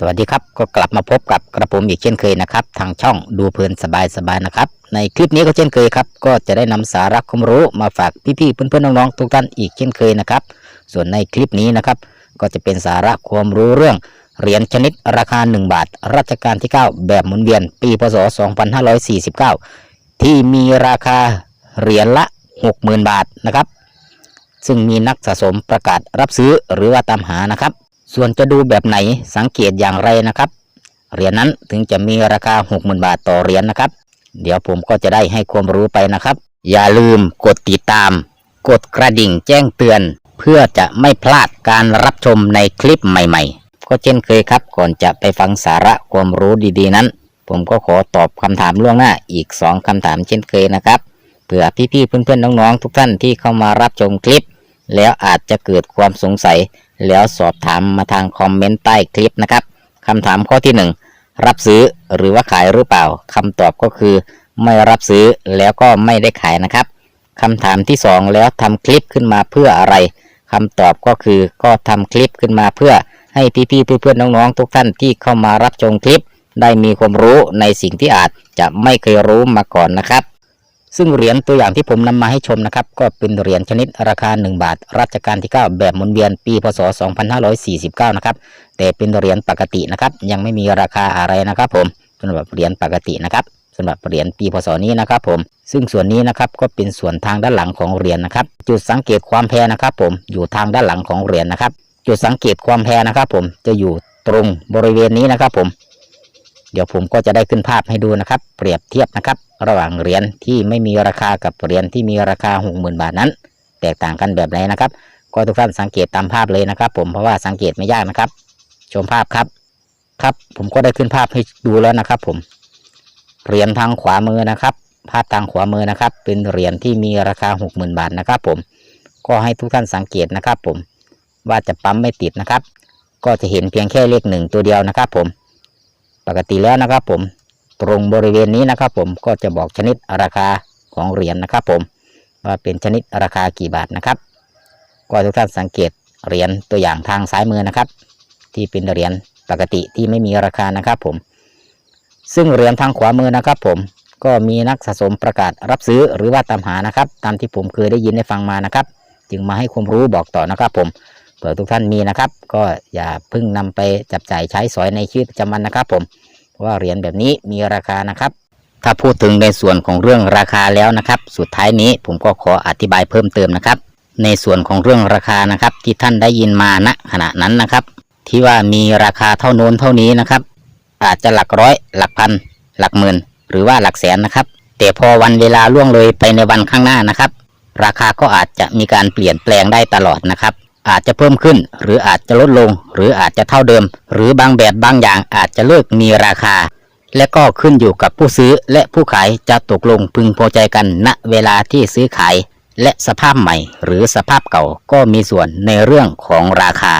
สวัสดีครับก็กลับมาพบกับกระผมอีกเช่นเคยนะครับ ทางช่องดูเพลินสบายๆนะครับ ในคลิปนี้ก็เช่นเคยครับ ก็จะได้นำสาระความรู้มาฝากพี่ๆเพื่อนๆน้องๆทุกท่านอีกเช่นเคยนะครับ ส่วนในคลิปนี้นะครับ ก็จะเป็นสาระความรู้เรื่องเหรียญชนิดราคา 1 บาท รัชกาลที่ 9 แบบหมุนเวียน ปีพศ 2549 ที่มีราคาเหรียญละ 60,000 บาทนะครับ ซึ่งมีนักสะสมประกาศรับซื้อหรือว่าตามหานะครับ ส่วนจะดูแบบไหนสังเกตอย่างไรนะครับ เหรียญนั้นถึงจะมีราคา 60,000 บาทต่อเหรียญนะครับ เดี๋ยวผมก็จะได้ให้ความรู้ไปนะครับ อย่าลืมกดติดตาม กดกระดิ่งแจ้งเตือน เพื่อจะไม่พลาดการรับชมในคลิปใหม่ๆ ก็เช่นเคยครับ ก่อนจะไปฟังสาระความรู้ดีๆนั้น ผมก็ขอตอบคำถามล่วงหน้าอีก 2คำถามเช่นเคยนะครับเผื่อพี่ๆเพื่อนๆน้องๆทุกท่านที่เข้ามารับชมคลิป แล้วอาจจะเกิดความสงสัย แล้วสอบถามมาทางคอมเมนต์ใต้คลิปนะครับคำถามข้อที่ 1 รับซื้อหรือว่าขายหรือเปล่าคำตอบก็คือ ไม่รับซื้อแล้วก็ไม่ได้ขายนะครับคำถามที่ 2 แล้วทำคลิปขึ้นมาเพื่ออะไรคำตอบก็คือก็ทำคลิปขึ้นมาเพื่อให้พี่ๆเพื่อนๆน้องๆทุกท่านที่เข้ามารับชมคลิป ได้มีความรู้ในสิ่งที่อาจจะไม่เคยรู้มาก่อนนะครับ ซึ่งเหรียญตัวอย่างที่ผมนำมาให้ชมนะครับ ก็เป็นเหรียญชนิดราคา 1 บาท รัชกาลที่ 9 แบบหมุนเวียนปีพศ 2549 นะครับ แต่เป็นเหรียญปกตินะครับ ยังไม่มีราคาอะไรนะครับผมสำหรับเหรียญปกตินะครับสำหรับเหรียญปีพศนี้นะครับผม ซึ่งส่วนนี้นะครับก็เป็นส่วนทางด้านหลังของเหรียญนะครับ จุดสังเกตความแพงนะครับ ผมอยู่ทางด้านหลังของเหรียญนะครับ จุดสังเกตความแพงนะครับ ผมจะอยู่ตรงบริเวณนี้นะครับผม เดี๋ยวผมก็จะได้ขึ้นภาพให้ดูนะครับ เปรียบเทียบนะครับ ระหว่างเหรียญที่ไม่มีราคากับเหรียญที่มีราคา 60,000 บาทนั้น แตกต่างกันแบบไหนนะครับ ก็ทุกท่านสังเกตตามภาพเลยนะครับ ผมเพราะว่าสังเกตไม่ยากนะครับ ชมภาพครับ ครับ ผมก็ได้ขึ้นภาพให้ดูแล้วนะครับ ผมเหรียญทางขวามือนะครับ ภาพทางขวามือนะครับ เป็นเหรียญที่มีราคา 60,000 บาทนะครับ ผมก็ให้ทุกท่านสังเกตนะครับ ผมว่าจะปั๊มไม่ติดนะครับ ก็จะเห็นเพียงแค่เลขหนึ่งตัวเดียวนะครับ ผม ปกติแล้วนะครับ ผมตรงบริเวณนี้นะครับ ผมก็จะบอกชนิดราคาของเหรียญนะครับ ผมว่าเป็นชนิดราคากี่บาทนะครับ ก็ทุกท่านสังเกตเหรียญตัวอย่างทางซ้ายมือนะครับ ที่เป็นเหรียญปกติที่ไม่มีราคานะครับ ผม ซึ่งเหรียญทางขวามือนะครับ ผมก็มีนักสะสมประกาศรับซื้อหรือว่าตามหานะครับ ตามที่ผมเคยได้ยินได้ฟังมานะครับ จึงมาให้ความรู้บอกต่อนะครับ ผม เผื่อทุกท่านมีนะครับ ก็อย่าเพิ่งนำไปจับจ่ายใช้สอยในชีวิตประจำวันนะครับ ผมเพราะว่าเหรียญแบบนี้มีราคานะครับ ถ้าพูดถึงในส่วนของเรื่องราคาแล้วนะครับ สุดท้ายนี้ผมก็ขออธิบายเพิ่มเติมนะครับ ในส่วนของเรื่องราคานะครับ ที่ท่านได้ยินมาณขณะนั้นนะครับ ที่ว่ามีราคาเท่าโน้นเท่านี้นะครับ อาจจะหลักร้อย หลักพัน หลักหมื่น หรือว่าหลักแสนนะครับ แต่พอวันเวลาล่วงเลยไปในวันข้างหน้านะครับ ราคาก็อาจจะมีการเปลี่ยนแปลงได้ตลอดนะครับ อาจจะเพิ่มขึ้น หรืออาจจะลดลง หรืออาจจะเท่าเดิม หรือบางแบบบางอย่างอาจจะเลิกมีราคา และก็ขึ้นอยู่กับผู้ซื้อและผู้ขายจะตกลงพึงพอใจกันณเวลาที่ซื้อขาย และสภาพใหม่ หรือสภาพเก่าก็มีส่วนในเรื่องของราคา